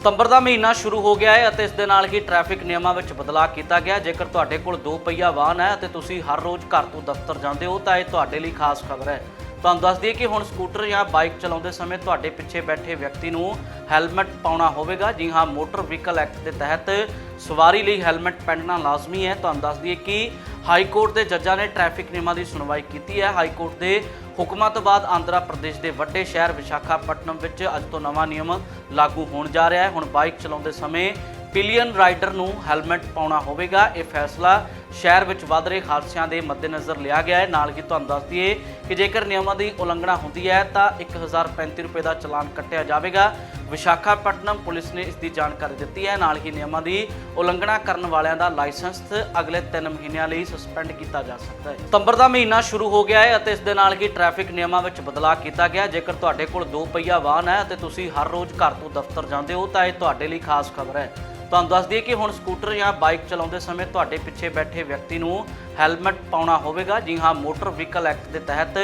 ਸਤੰਬਰ ਦਾ ਮਹੀਨਾ ਸ਼ੁਰੂ ਹੋ ਗਿਆ ਹੈ ਅਤੇ ਇਸ ਦੇ ਨਾਲ ਹੀ ਟ੍ਰੈਫਿਕ ਨਿਯਮਾਂ ਵਿੱਚ ਬਦਲਾਅ ਕੀਤਾ ਗਿਆ ਜੇਕਰ ਤੁਹਾਡੇ ਕੋਲ ਦੋ ਪਹੀਆ ਵਾਹਨ ਹੈ ਅਤੇ ਤੁਸੀਂ ਹਰ ਰੋਜ਼ ਘਰ ਤੋਂ ਦਫ਼ਤਰ ਜਾਂਦੇ ਹੋ, ਤਾਂ ਇਹ ਤੁਹਾਡੇ ਲਈ ਖਾਸ ਖਬਰ ਹੈ। ਤੁਹਾਨੂੰ ਦੱਸ ਦਈਏ ਕਿ ਹੁਣ ਸਕੂਟਰ ਜਾਂ ਬਾਈਕ ਚਲਾਉਂਦੇ ਸਮੇਂ ਤੁਹਾਡੇ ਪਿੱਛੇ ਬੈਠੇ ਵਿਅਕਤੀ ਨੂੰ ਹੈਲਮਟ ਪਾਉਣਾ ਹੋਵੇਗਾ। ਜੀ ਹਾਂ, ਮੋਟਰ ਵਹੀਕਲ ਐਕਟ ਦੇ ਤਹਿਤ ਸਵਾਰੀ ਲਈ ਹੈਲਮਟ ਪਹਿਨਣਾ ਲਾਜ਼ਮੀ ਹੈ। ਤੁਹਾਨੂੰ ਦੱਸ ਦਈਏ ਕਿ ਹਾਈ ਕੋਰਟ ਦੇ ਜੱਜਾਂ ਨੇ ਟ੍ਰੈਫਿਕ ਨਿਯਮਾਂ ਦੀ ਸੁਣਵਾਈ ਕੀਤੀ ਹੈ। ਹਾਈ ਕੋਰਟ ਦੇ ਹੁਕਮਾਂ ਤੋਂ ਬਾਅਦ ਆਂਧਰਾ ਪ੍ਰਦੇਸ਼ ਦੇ ਵੱਡੇ ਸ਼ਹਿਰ ਵਿਸ਼ਾਖਾਪਟਨਮ ਵਿੱਚ ਅੱਜ ਤੋਂ ਨਵਾਂ ਨਿਯਮ ਲਾਗੂ ਹੋਣ ਜਾ ਰਿਹਾ ਹੈ। ਹੁਣ ਬਾਈਕ ਚਲਾਉਂਦੇ ਸਮੇਂ ਪਿਲੀਅਨ ਰਾਈਡਰ ਨੂੰ ਹੈਲਮਟ ਪਾਉਣਾ ਹੋਵੇਗਾ। ਇਹ ਫੈਸਲਾ ਸ਼ਹਿਰ ਵਿੱਚ ਵੱਧ ਰਹੇ ਹਾਦਸਿਆਂ ਦੇ ਮੱਦੇਨਜ਼ਰ ਲਿਆ ਗਿਆ ਹੈ। ਨਾਲ ਹੀ ਤੁਹਾਨੂੰ ਦੱਸ ਦਈਏ ਕਿ ਜੇਕਰ ਨਿਯਮਾਂ ਦੀ ਉਲੰਘਣਾ ਹੁੰਦੀ ਹੈ ਤਾਂ 1035 ਰੁਪਏ ਦਾ ਚਲਾਨ ਕੱਟਿਆ ਜਾਵੇਗਾ। ਵਿਸ਼ਾਖਾਪਟਨਮ ਪੁਲਿਸ ਨੇ ਇਸ ਦੀ ਜਾਣਕਾਰੀ ਦਿੱਤੀ ਹੈ। ਨਾਲ ਹੀ ਨਿਯਮਾਂ ਦੀ ਉਲੰਘਣਾ ਕਰਨ ਵਾਲਿਆਂ ਦਾ ਲਾਇਸੈਂਸ ਅਗਲੇ 3 ਮਹੀਨਿਆਂ ਲਈ ਸਸਪੈਂਡ ਕੀਤਾ ਜਾ ਸਕਦਾ ਹੈ। ਸਤੰਬਰ ਦਾ ਮਹੀਨਾ ਸ਼ੁਰੂ ਹੋ ਗਿਆ ਹੈ ਅਤੇ ਇਸ ਦੇ ਨਾਲ ਹੀ ਟ੍ਰੈਫਿਕ ਨਿਯਮਾਂ ਵਿੱਚ ਬਦਲਾਅ ਕੀਤਾ ਗਿਆ। ਜੇਕਰ ਤੁਹਾਡੇ ਕੋਲ ਦੋ ਪਹੀਆ ਵਾਹਨ ਹੈ ਅਤੇ ਤੁਸੀਂ ਹਰ ਰੋਜ਼ ਘਰ ਤੋਂ ਦਫ਼ਤਰ ਜਾਂਦੇ ਹੋ, ਤਾਂ ਇਹ ਤੁਹਾਡੇ ਲਈ ਖਾਸ ਖਬਰ ਹੈ। ਤੁਹਾਨੂੰ ਦੱਸ ਦਈਏ ਕਿ ਹੁਣ ਸਕੂਟਰ ਜਾਂ ਬਾਈਕ ਚਲਾਉਂਦੇ ਸਮੇਂ ਤੁਹਾਡੇ ਪਿੱਛੇ ਬੈਠੇ ਵਿਅਕਤੀ ਨੂੰ ਹੈਲਮਟ ਪਾਉਣਾ ਹੋਵੇਗਾ। ਜੀ ਹਾਂ, ਮੋਟਰ ਵਹੀਕਲ ਐਕਟ ਦੇ ਤਹਿਤ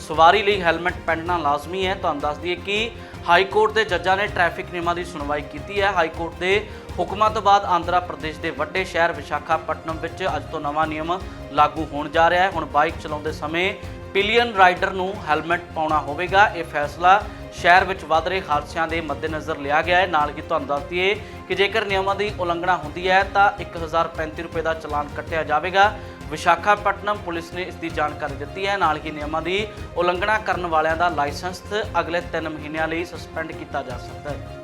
ਸਵਾਰੀ ਲਈ ਹੈਲਮਟ ਪਹਿਨਣਾ ਲਾਜ਼ਮੀ ਹੈ। ਤੁਹਾਨੂੰ ਦੱਸ ਦਈਏ ਕਿ ਹਾਈ ਕੋਰਟ ਦੇ ਜੱਜਾਂ ਨੇ ਟ੍ਰੈਫਿਕ ਨਿਯਮਾਂ ਦੀ ਸੁਣਵਾਈ ਕੀਤੀ ਹੈ। ਹਾਈ ਕੋਰਟ ਦੇ ਹੁਕਮਾਂ ਤੋਂ ਬਾਅਦ ਆਂਧਰਾ ਪ੍ਰਦੇਸ਼ ਦੇ ਵੱਡੇ ਸ਼ਹਿਰ ਵਿਸ਼ਾਖਾਪਟਨਮ ਵਿੱਚ ਅੱਜ ਤੋਂ ਨਵਾਂ ਨਿਯਮ ਲਾਗੂ ਹੋਣ ਜਾ ਰਿਹਾ ਹੈ। ਹੁਣ ਬਾਈਕ ਚਲਾਉਂਦੇ ਸਮੇਂ ਪਿਲੀਅਨ ਰਾਈਡਰ ਨੂੰ ਹੈਲਮਟ ਪਾਉਣਾ ਹੋਵੇਗਾ। ਇਹ ਫੈਸਲਾ ਸ਼ਹਿਰ ਵਿੱਚ ਵੱਧ ਰਹੇ ਹਾਦਸਿਆਂ ਦੇ ਮੱਦੇਨਜ਼ਰ ਲਿਆ ਗਿਆ ਹੈ। ਨਾਲ ਹੀ ਤੁਹਾਨੂੰ ਦੱਸ ਦਈਏ ਕਿ ਜੇਕਰ ਨਿਯਮਾਂ ਦੀ ਉਲੰਘਣਾ ਹੁੰਦੀ ਹੈ ਤਾਂ 1035 ਰੁਪਏ ਦਾ ਚਲਾਨ ਕੱਟਿਆ ਜਾਵੇਗਾ। ਵਿਸ਼ਾਖਾਪਟਨਮ ਪੁਲਿਸ ਨੇ ਇਸ ਦੀ ਜਾਣਕਾਰੀ ਦਿੱਤੀ ਹੈ। ਨਾਲ ਹੀ ਨਿਯਮਾਂ ਦੀ ਉਲੰਘਣਾ ਕਰਨ ਵਾਲਿਆਂ ਦਾ ਲਾਇਸੈਂਸ ਅਗਲੇ 3 ਮਹੀਨਿਆਂ ਲਈ ਸਸਪੈਂਡ ਕੀਤਾ ਜਾ ਸਕਦਾ ਹੈ।